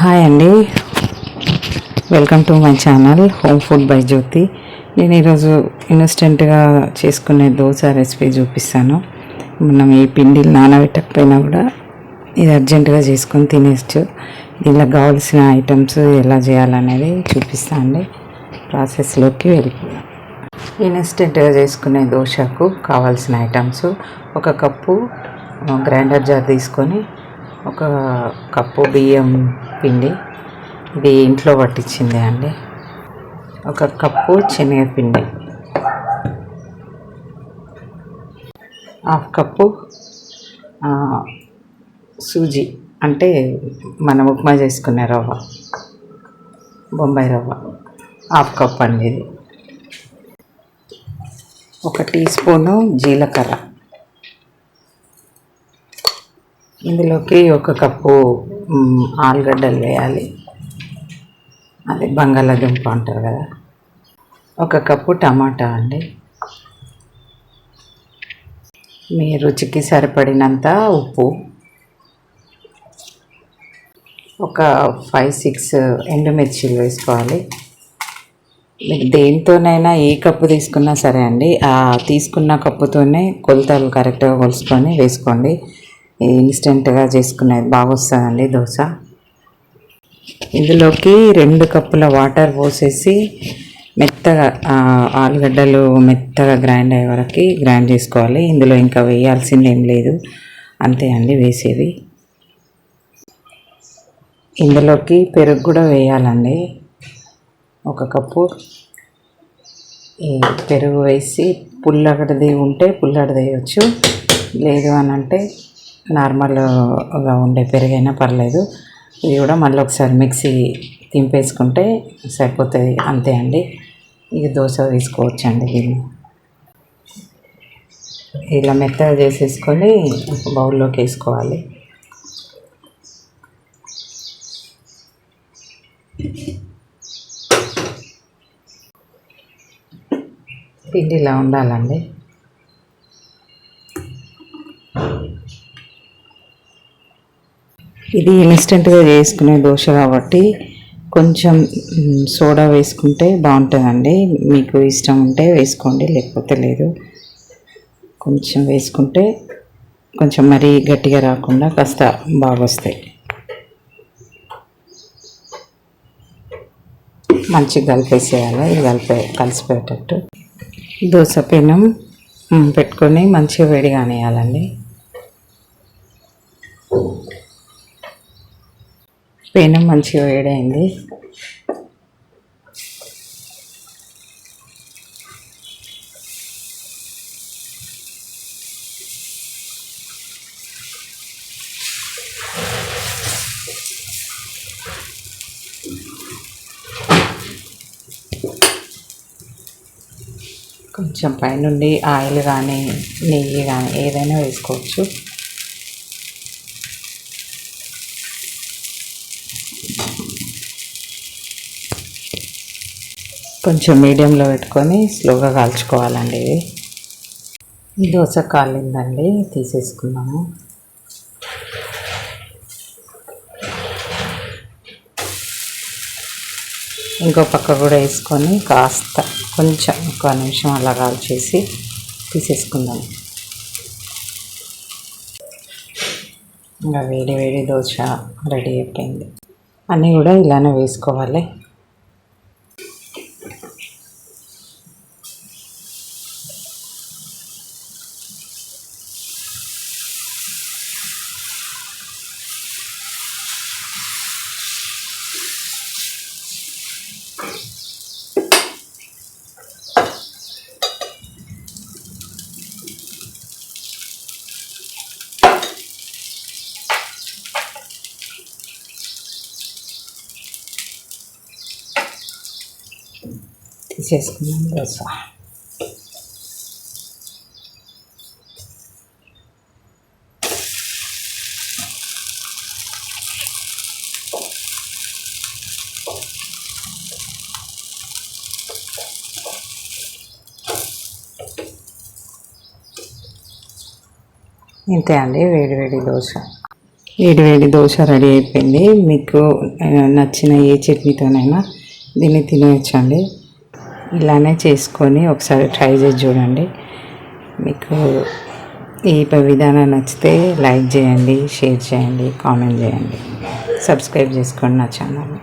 Hi అండి welcome to my channel home food by Jyothi నేను ఈరోజు ఇన్స్టెంట్గా చేసుకునే దోశ రెసిపీ చూపిస్తాను. మనం ఈ పిండిలు నానబెట్టకపోయినా కూడా ఇది అర్జెంటుగా చేసుకొని తినేచ్చు దీనిలో కావాల్సిన ఐటమ్స్ ఎలా చేయాలనేది చూపిస్తాను అండి. ప్రాసెస్లోకి వెళ్ళిపోయాం ఇన్స్టెంట్గా చేసుకునే దోశకు కావాల్సిన ఐటమ్స్ ఒక కప్పు గ్రైండర్ జార్ తీసుకొని ఒక కప్పు బియ్యం పిండి. ఇది ఇంట్లో పట్టించింది అండి. ఒక కప్పు శనగపిండి హాఫ్ కప్పు సూజీ అంటే మనం ఉప్మా చేసుకునే రవ్వ బొంబాయి రవ్వ. హాఫ్ కప్ అండి ఇది. ఒక టీ స్పూను జీలకర్ర. ఇందులోకి ఒక కప్పు ఆలుగడ్డలు వేయాలి. అది బంగాళాదుంప అంటారు కదా. ఒక కప్పు టమాటా అండి. మీ రుచికి సరిపడినంత ఉప్పు. ఒక ఫైవ్ సిక్స్ ఎండుమిర్చిలు వేసుకోవాలి. మీకు దేనితోనైనా ఏ కప్పు తీసుకున్నా సరే అండి ఆ తీసుకున్న కప్పుతోనే కొలతలు కరెక్ట్గా కొలుసుకొని వేసుకోండి. ఇన్స్టెంట్గా చేసుకునేది బాగా వస్తుందండి దోశ. ఇందులోకి రెండు కప్పుల వాటర్ పోసేసి మెత్తగా ఆలుగడ్డలు మెత్తగా గ్రైండ్ అయ్యే వరకు గ్రైండ్ చేసుకోవాలి. ఇందులో ఇంకా వేయాల్సింది ఏం లేదు. అంతే అండి వేసేది. ఇందులోకి పెరుగు కూడా వేయాలండి. ఒక కప్పు. పెరుగు వేసి పుల్లగడది ఉంటే పుల్లగడది వేయచ్చు. లేదు అని అంటే నార్మల్గా ఉండే పెరుగైనా పర్లేదు. ఇది కూడా మళ్ళీ ఒకసారి మిక్సీ తింపేసుకుంటే సరిపోతుంది అంతే అండి. ఇది దోశ వేసుకోవచ్చు అండి దీన్ని. ఇలా మెత్తగా చేసేసుకొని బౌల్లోకి వేసుకోవాలి. పిండి ఇలా ఉండాలండి. ఇది ఇన్స్టెంట్గా చేసుకునే దోశ కాబట్టి కొంచెం సోడా వేసుకుంటే బాగుంటుందండి. మీకు ఇష్టం ఉంటే వేసుకోండి లేకపోతే లేదు. కొంచెం వేసుకుంటే కొంచెం మరీ గట్టిగా రాకుండా కాస్త బాగా వస్తాయి మంచిగా కలిపేసేయాలి ఇది కలిపే కలిసిపోయేటట్టు. దోశ పెనం పెట్టుకొని మంచిగా వేడి కానివ్వాలండి పెనం మంచిగా వేడైంది. కొంచెం పైనుండి ఆయిల్ కానీ నెయ్యి కానీ ఏదైనా వేసుకోవచ్చు. కొంచెం మీడియంలో పెట్టుకొని స్లోగా కాల్చుకోవాలండి ఇది ఈ దోశ కాలిందండి తీసేసుకున్నాము. ఇంకో పక్క కూడా వేసుకొని కాస్త కొంచెం ఒక నిమిషం అలా కాల్చేసి తీసేసుకుందాం. ఇంకా వేడి వేడి దోశ రెడీ అయిపోయింది. అన్నీ కూడా ఇలానే వేసుకోవాలి. తీసేసుకున్నాం దోశ ఇంతే అండి వేడి వేడి దోశ. వేడి వేడి దోశ రెడీ అయిపోయింది. మీకు నచ్చిన ఏ చట్నీతోనైనా దీన్ని తినేయచ్చండి ఇలానే చేసుకొని ఒకసారి ట్రై చేసి చూడండి. మీకు ఈ విధానం నచ్చితే లైక్ చేయండి షేర్ చేయండి కామెంట్ చేయండి. సబ్స్క్రైబ్ చేసుకోండి నా ఛానల్ని.